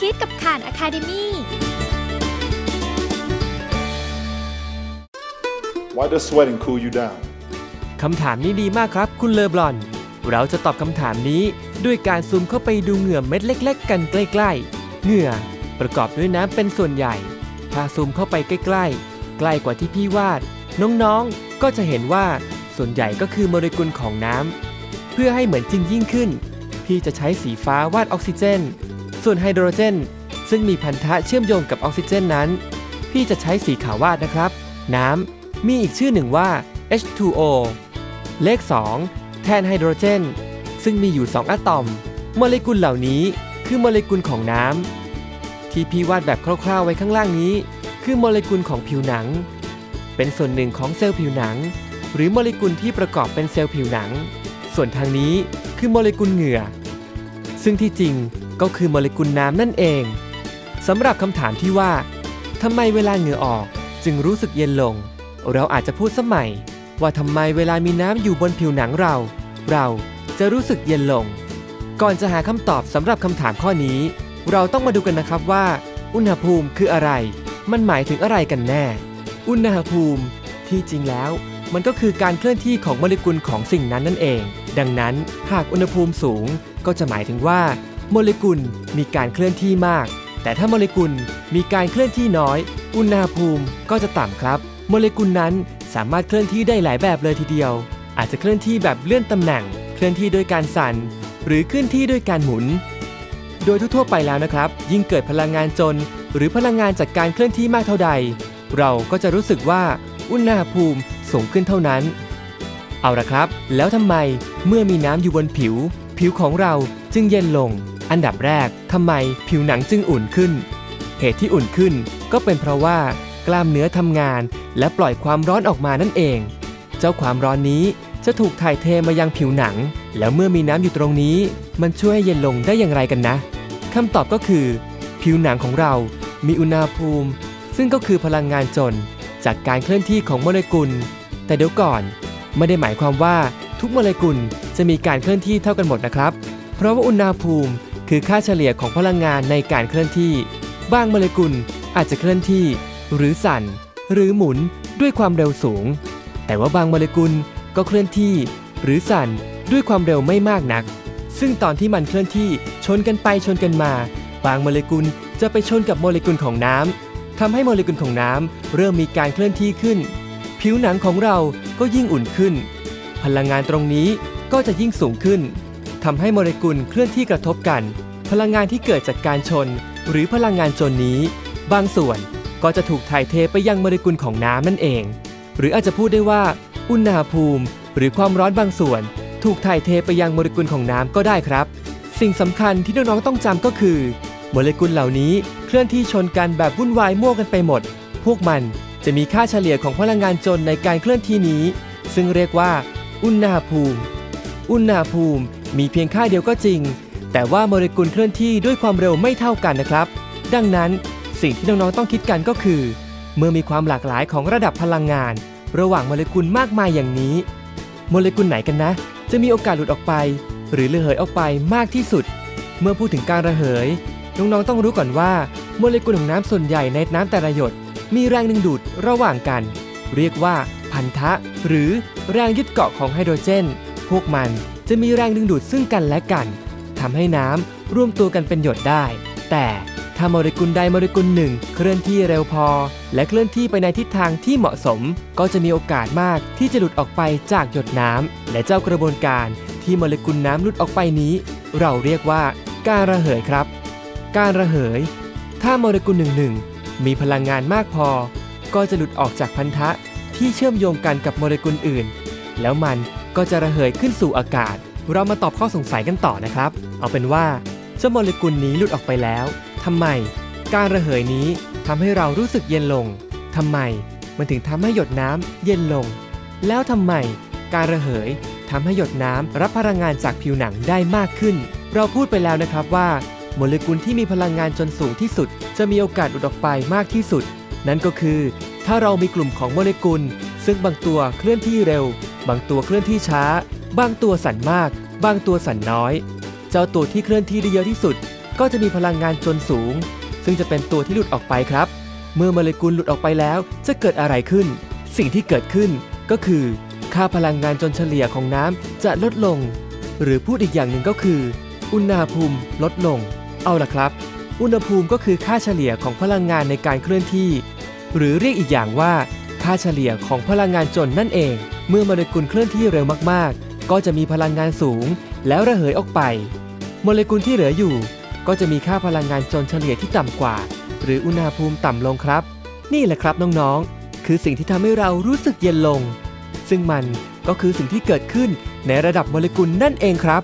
คิดกับข่านอะคาเดมี่ Why does sweating cool you down? คำถามนี้ดีมากครับ คุณเลอบรอน เราจะตอบคำถามนี้ด้วยการซูมเข้าไปดูเหงื่อเม็ดเล็ก ๆ กันใกล้ ๆ เหงื่อประกอบด้วยน้ำเป็นส่วนใหญ่ ถ้าซูมเข้าไปใกล้ ๆ ใกล้กว่าที่พี่วาด น้องๆ ก็จะเห็นว่าส่วนใหญ่ก็คือโมเลกุลของน้ำเพื่อให้เหมือนจริงยิ่งขึ้น พี่จะใช้สีฟ้าวาดออกซิเจน ส่วนไฮโดรเจน ซึ่งมีพันธะเชื่อมโยงกับออกซิเจนนั้น พี่จะใช้สีขาววาดนะครับ น้ำมีอีกชื่อหนึ่งว่า H2O เลข 2 แทนไฮโดรเจน ซึ่งมีอยู่ 2 อะตอม โมเลกุลเหล่านี้คือโมเลกุลของน้ำที่พี่วาดแบบคร่าวๆไว้ข้างล่างนี้ คือโมเลกุลของผิวหนัง เป็นส่วนหนึ่งของเซลล์ผิวหนัง หรือโมเลกุลที่ประกอบเป็นเซลล์ผิวหนัง ส่วนทางนี้คือโมเลกุลเหงื่อ ซึ่งที่จริง ก็คือโมเลกุลน้ำนั่นเองสำหรับคำถามที่ว่าทำไมเวลาเหงื่อออกจึงรู้สึกเย็นลง เราอาจจะพูดสมัย ว่าทำไมเวลามีน้ำอยู่บนผิวหนังเรา เราจะรู้สึกเย็นลง ก่อนจะหาคำตอบสำหรับคำถามข้อนี้ เราต้องมาดูกันนะครับว่า อุณหภูมิคืออะไร มันหมายถึงอะไรกันแน่ อุณหภูมิที่จริงแล้ว มันก็คือการเคลื่อนที่ของโมเลกุลของสิ่งนั้นนั่นเอง ดังนั้นหากอุณหภูมิสูงก็จะหมายถึงว่า โมเลกุลมีการเคลื่อนที่มาก แต่ถ้าโมเลกุลมีการเคลื่อนที่น้อย อุณหภูมิก็จะต่ำครับ โมเลกุลนั้นสามารถเคลื่อนที่ได้หลายแบบเลยทีเดียว อาจจะเคลื่อนที่แบบเลื่อนตำแหน่ง เคลื่อนที่ด้วยการสั่น หรือเคลื่อนที่ด้วยการหมุน โดยทั่วไปแล้วนะครับ ยิ่งเกิดพลังงานจน หรือพลังงานจากการเคลื่อนที่มากเท่าใด เราก็จะรู้สึกว่าอุณหภูมิสูงขึ้นเท่านั้น เอาละครับ แล้วทำไมเมื่อมีน้ำอยู่บนผิว ผิวของเราจึงเย็นลง อันดับแรกทำไมผิวหนังจึงอุ่นขึ้น เหตุที่อุ่นขึ้นก็เป็นเพราะว่ากล้ามเนื้อทำงาน และปล่อยความร้อนออกมานั่นเอง เจ้าความร้อนนี้จะถูกถ่ายเทมายังผิวหนัง แล้วเมื่อมีน้ำอยู่ตรงนี้ มันช่วยให้เย็นลงได้อย่างไรกันนะคำตอบก็คือ ผิวหนังของเรามีอุณหภูมิ ซึ่งก็คือพลังงานจน จากการเคลื่อนที่ของโมเลกุล แต่เดี๋ยวก่อนไม่ได้หมายความว่าทุกโมเลกุลจะมีการเคลื่อนที่เท่ากันหมดนะครับ เพราะว่าอุณหภูมิ คือค่าเฉลี่ยของพลังงานในการเคลื่อนที่ บางโมเลกุลอาจจะเคลื่อนที่ หรือสั่น หรือหมุนด้วยความเร็วสูง แต่ว่าบางโมเลกุลก็เคลื่อนที่ หรือสั่นด้วยความเร็วไม่มากนัก ซึ่งตอนที่มันเคลื่อนที่ชนกันไปชนกันมา บางโมเลกุลจะไปชนกับโมเลกุลของน้ำทำให้โมเลกุลของน้ำเริ่มมีการเคลื่อนที่ขึ้น ผิวหนังของเราก็ยิ่งอุ่นขึ้น พลังงานตรงนี้ก็จะยิ่งสูงขึ้น ทำให้โมเลกุลเคลื่อนที่กระทบกัน พลังงานที่เกิดจากการชน หรือพลังงานจนนี้ บางส่วนก็จะถูกถ่ายเทไปยังโมเลกุลของน้ำนั่นเอง หรืออาจจะพูดได้ว่า อุณหภูมิ หรือความร้อนบางส่วน ถูกถ่ายเทไปยังโมเลกุลของน้ำก็ได้ครับ สิ่งสำคัญที่น้องๆต้องจำก็คือ โมเลกุลเหล่านี้เคลื่อนที่ชนกันแบบวุ่นวายมั่วกันไปหมด พวกมันจะมีค่าเฉลี่ยของพลังงานจนในการเคลื่อนที่นี้ ซึ่งเรียกว่า อุณหภูมิ อุณหภูมิ มีเพียงค่าเดียวก็จริง แต่ว่าโมเลกุลเคลื่อนที่ด้วยความเร็วไม่เท่ากันนะครับ ดังนั้นสิ่งที่น้องๆต้องคิดกันก็คือ เมื่อมีความหลากหลายของระดับพลังงาน ระหว่างโมเลกุลมากมายอย่างนี้ โมเลกุลไหนกันนะ จะมีโอกาสหลุดออกไป หรือระเหยออกไปมากที่สุด เมื่อพูดถึงการระเหยน้องๆต้องรู้ก่อนว่าโมเลกุลของน้ำส่วนใหญ่ในน้ำแต่ละหยด มีแรงดึงดูดระหว่างกัน เรียกว่าพันธะ หรือแรงยึดเกาะของไฮโดรเจน พวกมัน จะมีแรงดึงดูดซึ่งกันและกันทำให้น้ำร่วมตัวกันเป็นหยดได้ แต่ถ้าโมเลกุลใดโมเลกุลหนึ่ง เคลื่อนที่เร็วพอ และเคลื่อนที่ไปในทิศทางที่เหมาะสม ก็จะมีโอกาสมากที่จะหลุดออกไปจากหยดน้ำและเจ้ากระบวนการที่โมเลกุลน้ำหลุดออกไปนี้ เราเรียกว่าการระเหยครับ การระเหย ถ้าโมเลกุลหนึ่งหนึ่งมีพลังงานมากพอ ก็จะหลุดออกจากพันธะที่เชื่อมโยงกันกับโมเลกุลอื่น แล้วมันก็จะระเหยขึ้นสู่อากาศ เรามาตอบข้อสงสัยกันต่อนะครับ เอาเป็นว่าเจ้าโมเลกุลนี้หลุดออกไปแล้วทำไม การระเหยนี้ทำให้เรารู้สึกเย็นลงทำไมมันถึงทำให้หยดน้ำเย็นลง แล้วทำไม การระเหยทำให้หยดน้ำรับพลังงานจากผิวหนังได้มากขึ้น เราพูดไปแล้วนะครับว่าโมเลกุลที่มีพลังงานจนสูงที่สุด จะมีโอกาสหลุดออกไปมากที่สุด นั่นก็คือ ถ้าเรามีกลุ่มของโมเลกุล ซึ่งบางตัวเคลื่อนที่เร็ว บางตัวเคลื่อนที่ช้า บางตัวสั่นมาก บางตัวสั่นน้อย เจ้าตัวที่เคลื่อนที่ได้เยอะที่สุด ก็จะมีพลังงานจนสูง ซึ่งจะเป็นตัวที่หลุดออกไปครับ เมื่อโมเลกุลหลุดออกไปแล้ว จะเกิดอะไรขึ้น สิ่งที่เกิดขึ้นก็คือ ค่าพลังงานจนเฉลี่ยของน้ำจะลดลง หรือพูดอีกอย่างหนึ่งก็คือ อุณหภูมิลดลง เอาล่ะครับ อุณหภูมิก็คือค่าเฉลี่ยของพลังงานในการเคลื่อนที่ หรือเรียกอีกอย่างว่า ค่าเฉลี่ยของพลังงานจนนั่นเอง เมื่อโมเลกุลเคลื่อนที่เร็วมากๆ ก็จะมีพลังงานสูง แล้วระเหยออกไป โมเลกุลที่เหลืออยู่ ก็จะมีค่าพลังงานจนเฉลี่ยที่ต่ำกว่า หรืออุณหภูมิต่ำลงครับ นี่แหละครับน้องๆ คือสิ่งที่ทำให้เรารู้สึกเย็นลง ซึ่งมันก็คือสิ่งที่เกิดขึ้นในระดับโมเลกุลนั่นเองครับ